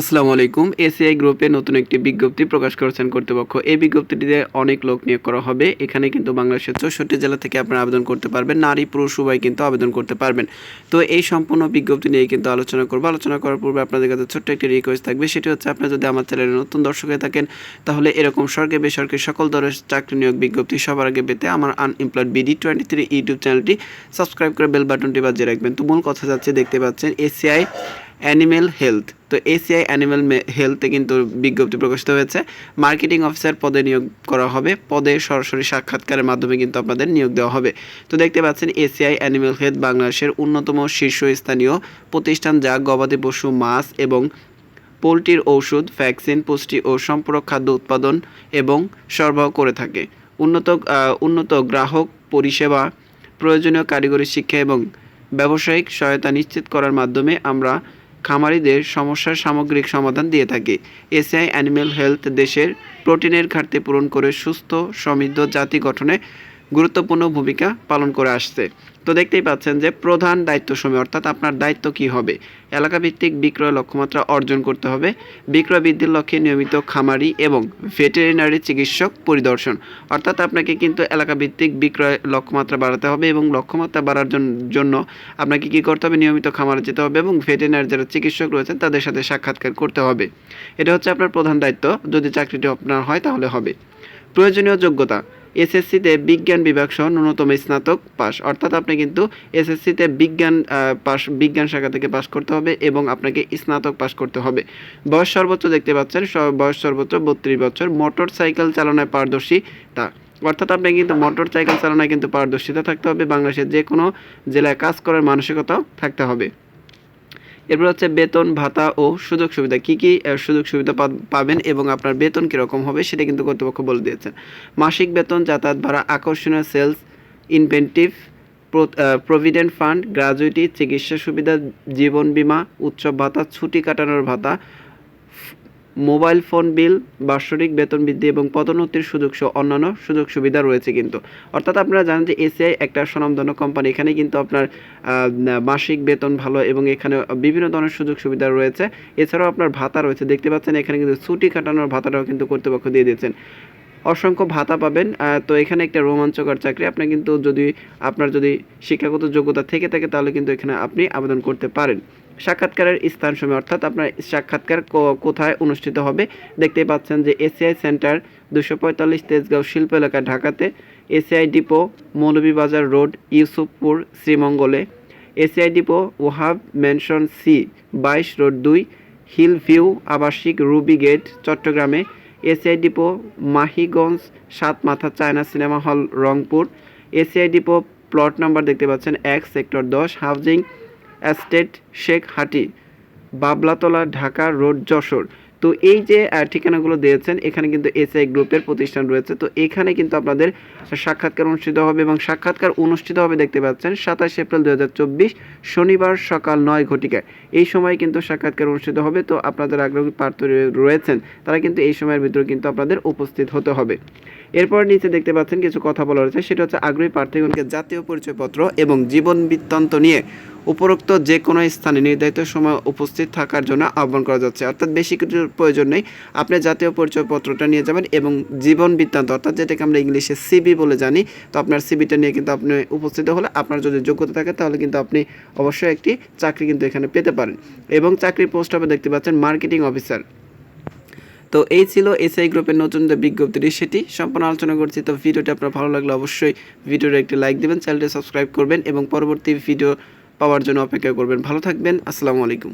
আসসালামু আলাইকুম। এসিআই গ্রুপে নতুন একটি বিজ্ঞপ্তি প্রকাশ করেছেন কর্তৃপক্ষ। এই বিজ্ঞপ্তিটিতে অনেক লোক নিয়োগ করা হবে। এখানে কিন্তু বাংলাদেশের চৌষট্টি জেলা থেকে আপনারা আবেদন করতে পারবেন। নারী, পুরুষ, উভয় কিন্তু আবেদন করতে পারবেন। তো এই সম্পূর্ণ বিজ্ঞপ্তি নিয়ে কিন্তু আলোচনা করব। আলোচনা করার পূর্বে আপনাদের কাছে ছোট্ট একটি রিকোয়েস্ট থাকবে। সেটি হচ্ছে আপনারা যদি আমার চ্যানেলে নতুন দর্শক হয়ে থাকেন, তাহলে এরকম সরকারি, বেসরকারি সকল দরের চাকরি নিয়োগ বিজ্ঞপ্তি সবার আগে পেতে আমার unemployed BD twenty three YouTube চ্যানেলটি সাবস্ক্রাইব করে বেল বাটনটি বাজিয়ে রাখবেন। তো মূল কথা যাচ্ছে, দেখতে পাচ্ছেন, এসিআই অ্যানিমেল হেলথ তো এসিআই অ্যানিমেল হেলথে কিন্তু বিজ্ঞপ্তি প্রকাশিত হয়েছে। মার্কেটিং অফিসার পদে নিয়োগ করা হবে। পদে সরাসরি সাক্ষাৎকারের মাধ্যমে কিন্তু আপনাদের নিয়োগ দেওয়া হবে। তো দেখতে পাচ্ছেন এসিআই অ্যানিমেল হেলথ বাংলাদেশের অন্যতম শীর্ষস্থানীয় প্রতিষ্ঠান যা গবাদি পশু, মাছ এবং পোলট্রির ঔষধ, ভ্যাকসিন, পুষ্টি ও সম্পূরক খাদ্য উৎপাদন এবং সরবরাহ করে থাকে। উন্নত উন্নত গ্রাহক পরিষেবা, প্রয়োজনীয় কারিগরি শিক্ষা এবং ব্যবসায়িক সহায়তা নিশ্চিত করার মাধ্যমে আমরা খামারিদের সমস্যার সামগ্রিক সমাধান দিয়ে থাকে। এসিআই অ্যানিম্যাল হেলথ দেশের প্রোটিনের ঘাটতি পূরণ করে সুস্থ, সমৃদ্ধ জাতি গঠনে গুরুত্বপূর্ণ ভূমিকা পালন করে আসছে। তো দেখতেই পাচ্ছেন যে প্রধান দায়িত্ব সময়, অর্থাৎ আপনার দায়িত্ব কি হবে? এলাকা ভিত্তিক বিক্রয় লক্ষ্যমাত্রা অর্জন করতে হবে। বিক্রয় বৃদ্ধির লক্ষ্যে নিয়মিত খামারি এবং ভেটেরিনারি চিকিৎসক পরিদর্শন। অর্থাৎ আপনাকে কিন্তু এলাকা ভিত্তিক বিক্রয় লক্ষ্যমাত্রা বাড়াতে হবে এবং লক্ষ্যমাত্রা বাড়ার জন্য আপনাকে কি করতে হবে? নিয়মিত খামারে যেতে হবে এবং ভেটেরিনারি যারা চিকিৎসক রয়েছেন তাদের সাথে সাক্ষাৎকার করতে হবে। এটা হচ্ছে আপনার প্রধান দায়িত্ব। যদি চাকরিটি আপনার হয় তাহলে হবে। প্রয়োজনীয় যোগ্যতা। এসএসসিতে বিজ্ঞান বিভাগ সহ ন্যূনতম স্নাতক পাস অর্থাৎ আপনি কিন্তু এসএসসিতে বিজ্ঞান পাস বিজ্ঞান শাখা থেকে পাস করতে হবে এবং আপনাকে স্নাতক পাস করতে হবে। বয়স সর্বোচ্চ দেখতে পাচ্ছেন বয়স সর্বোচ্চ বত্রিশ বছর। মোটর সাইকেল চালনায় পারদর্শিতা অর্থাৎ আপনাকে কিন্তু মোটর সাইকেল চালনায় কিন্তু পারদর্শিতা থাকতে হবে। বাংলাদেশের যে কোনো জেলায় কাজ করার মানসিকতাও থাকতে হবে। এরপর হচ্ছে বেতন, ভাতা ও সুযোগ সুবিধা। কি কি সুযোগ সুবিধা পাবেন এবং আপনার বেতন কীরকম হবে সেটা কিন্তু কর্তৃপক্ষ বলে দিয়েছে। মাসিক বেতন, যাতায়াত ভাড়া, আকর্ষণীয় sales incentive provident fund gratuity চিকিৎসা সুবিধা, জীবন বিমা, উৎসব ভাতা, ছুটি কাটানোর ভাতা মোবাইল ফোন, বিল বার্ষিক বেতন বৃদ্ধি এবং পদোন্নতির সুযোগ সহ অন্যান্য সুযোগ সুবিধা রয়েছে কিন্তু। অর্থাৎ আপনারা জানেন যে এসিআই একটা স্বনামধন্য কোম্পানি এখানে কিন্তু আপনার মাসিক বেতন ভালো এবং এখানে বিভিন্ন ধরনের সুযোগ সুবিধা রয়েছে। এছাড়াও আপনার ভাতা রয়েছে, দেখতে পাচ্ছেন এখানে কিন্তু ছুটি কাটানোর ভাতাটাও কিন্তু কর্তৃপক্ষ দিয়ে দিয়েছেন। অসংখ্য ভাতা পাবেন তো এখানে একটা রোমাঞ্চকর চাকরি। আপনি কিন্তু যদি, আপনার যদি শিক্ষাগত যোগ্যতা থেকে থাকে তাহলে কিন্তু এখানে আপনি আবেদন করতে পারেন। সাক্ষাৎকারের স্থান সময়, অর্থাৎ আপনার সাক্ষাৎকার কোথায় অনুষ্ঠিত হবে। দেখতে পাচ্ছেন যে এসিআই সেন্টার দুশো পঁয়তাল্লিশ তেজগাঁও শিল্প এলাকা, ঢাকাতে ACI depot, Moulvibazar road, Yusufpur, শ্রীমঙ্গলে। ACI depot Wahab mansion C, বাইশ রোড দুই, হিল ভিউ, আবাসিক রুবি গেট, চট্টগ্রামে। এসিআই ডিপো, মাহিগঞ্জ সাত মাথা China cinema hall, Rangpur. ACI depot, plot number দেখতে পাচ্ছেন এক, সেক্টর দশ, housing estate Sheikh Hati, Bablatala, Dhaka, road, Jessore. তো এই যে ঠিকানাগুলো দিয়েছেন, এখানে কিন্তু এসআই গ্রুপের প্রতিষ্ঠান রয়েছে। তো এখানে কিন্তু আপনাদের সাক্ষাৎকার অনুষ্ঠিত হবে এবং সাক্ষাৎকার অনুষ্ঠিত হবে দেখতে পাচ্ছেন, সাতাশ এপ্রিল দু হাজার চব্বিশ, শনিবার সকাল নয় ঘটিকায়। এই সময় কিন্তু সাক্ষাৎকার অনুষ্ঠিত হবে, তো আপনাদের আগ্রহী প্রার্থী রয়েছেন, তারা কিন্তু এই সময়ের ভিতরে কিন্তু আপনাদের উপস্থিত হতে হবে। এরপর নিচে দেখতে পাচ্ছেন কিছু কথা বলা রয়েছে সেটা হচ্ছে আগ্রহী প্রার্থীগণকে জাতীয় পরিচয়পত্র এবং জীবন বৃত্তান্ত নিয়ে উপরোক্ত যে কোনো স্থানে নির্ধারিত সময় উপস্থিত থাকার জন্য আহ্বান করা যাচ্ছে। অর্থাৎ বেশি কিছু প্রয়োজন নেই। আপনি জাতীয় পরিচয়পত্রটা নিয়ে যাবেন এবং জীবন বৃত্তান্ত, অর্থাৎ যেটাকে আমরা ইংলিশে সিবি বলে জানি, তো আপনার সিবিটা নিয়ে কিন্তু আপনি উপস্থিত হলে আপনার যদি যোগ্যতা থাকে তাহলে কিন্তু আপনি অবশ্যই একটি চাকরি কিন্তু এখানে পেতে পারেন। এবং চাকরির পোস্ট হবে দেখতে পাচ্ছেন মার্কেটিং অফিসার। তো এই ছিল এসআই গ্রুপের নতুন যে বিজ্ঞপ্তিটি। সেটি সম্পূর্ণ আলোচনা করছি, তো ভিডিওটি আপনার ভালো লাগলে অবশ্যই ভিডিওটা একটি লাইক দেবেন, চ্যানেলটি সাবস্ক্রাইব করবেন এবং পরবর্তী ভিডিও পাওয়ার জন্য অপেক্ষা করবেন। ভালো থাকবেন, আসসালামু আলাইকুম।